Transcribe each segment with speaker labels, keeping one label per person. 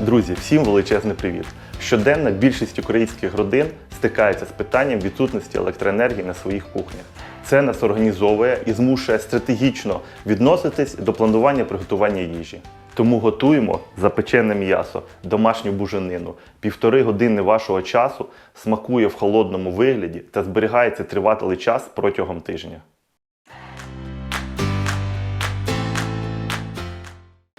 Speaker 1: Друзі, всім величезний привіт! Щоденно більшість українських родин стикається з питанням відсутності електроенергії на своїх кухнях. Це нас організовує і змушує стратегічно відноситись до планування приготування їжі. Тому готуємо запечене м'ясо, домашню буженину. Півтори години вашого часу смакує в холодному вигляді та зберігається тривалий час протягом тижня.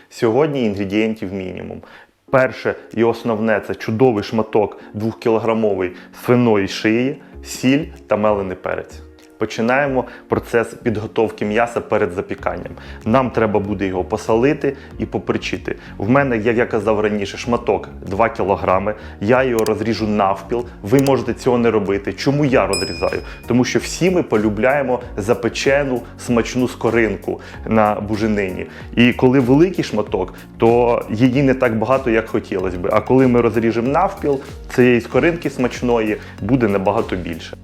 Speaker 1: Сьогодні інгредієнтів мінімум. Перше і основне це чудовий шматок 2-кілограмової свиної шиї, сіль та мелений перець. Починаємо процес підготовки м'яса перед запіканням. Нам треба буде його посолити і попричити. В мене, як я казав раніше, шматок 2 кг. Я його розріжу навпіл. Ви можете цього не робити. Чому я розрізаю? Тому що всі ми полюбляємо запечену смачну скоринку на буженині. І коли великий шматок, то її не так багато, як хотілося би. А коли ми розріжемо навпіл, цієї скоринки смачної буде набагато більше.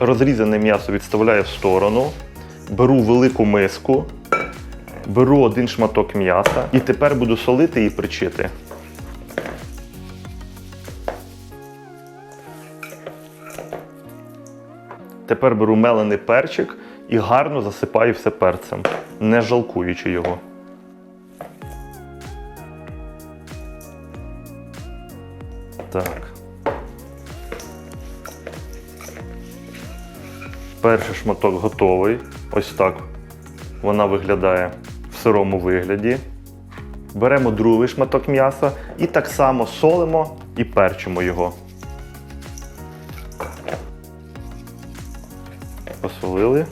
Speaker 1: Розрізане м'ясо відставляю в сторону, беру велику миску, беру один шматок м'яса і тепер буду солити і причити. Тепер беру мелений перчик і гарно засипаю все перцем, не жалкуючи його. Так. Перший шматок готовий. Ось так вона виглядає в сирому вигляді. Беремо другий шматок м'яса і так само солимо і перчимо його. Посолили.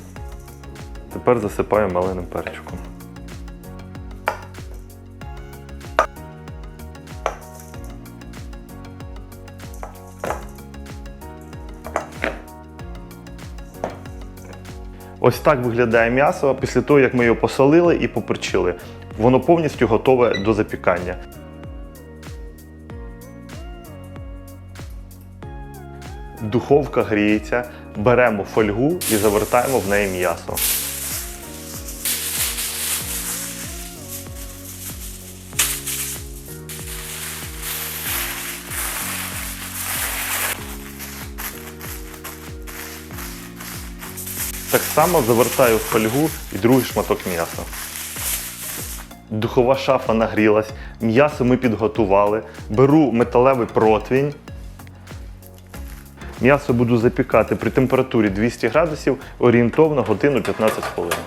Speaker 1: Тепер засипаю маленим перчиком. Ось так виглядає м'ясо після того, як ми його посолили і поперчили. Воно повністю готове до запікання. Духовка гріється, беремо фольгу і завертаємо в неї м'ясо. Так само завертаю в фольгу і другий шматок м'яса. Духова шафа нагрілась, м'ясо ми підготували. Беру металевий протвінь. М'ясо буду запікати при температурі 200 градусів орієнтовно годину 15 хвилин.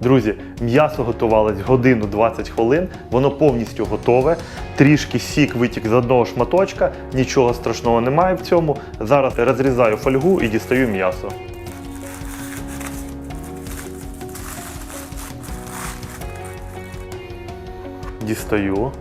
Speaker 1: Друзі, м'ясо готувалось годину 20 хвилин, воно повністю готове. Трішки сік витік з одного шматочка, нічого страшного немає в цьому. Зараз розрізаю фольгу і дістаю м'ясо. Дістаю.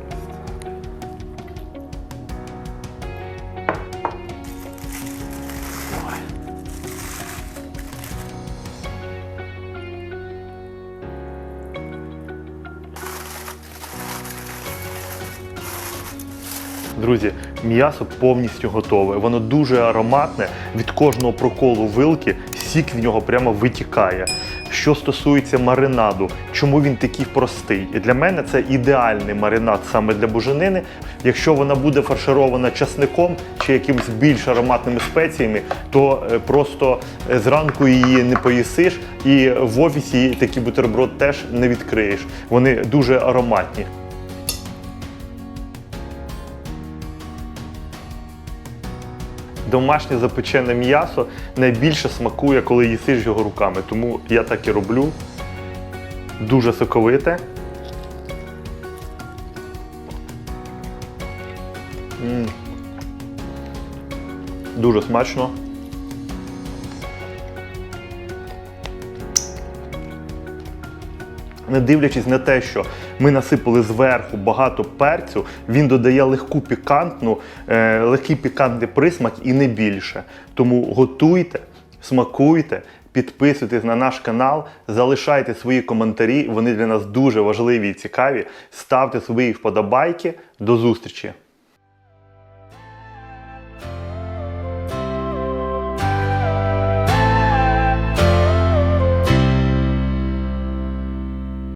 Speaker 1: Друзі, м'ясо повністю готове. Воно дуже ароматне. Від кожного проколу вилки сік в нього прямо витікає. Що стосується маринаду, чому він такий простий? І для мене це ідеальний маринад саме для буженини. Якщо вона буде фарширована часником чи якимись більш ароматними спеціями, то е, просто е, зранку її не поїсиш, і в офісі такий бутерброд теж не відкриєш. Вони дуже ароматні. Домашнє запечене м'ясо найбільше смакує, коли їсиш його руками. Тому я так і роблю. Дуже соковите. М. Дуже смачно. Не дивлячись на те, що ми насипали зверху багато перцю, він додає легку пікантну, е, легкий пікантний присмак і не більше. Тому готуйте, смакуйте, Підписуйтесь на наш канал, залишайте свої коментарі, вони для нас дуже важливі і цікаві. Ставте свої вподобайки. До зустрічі!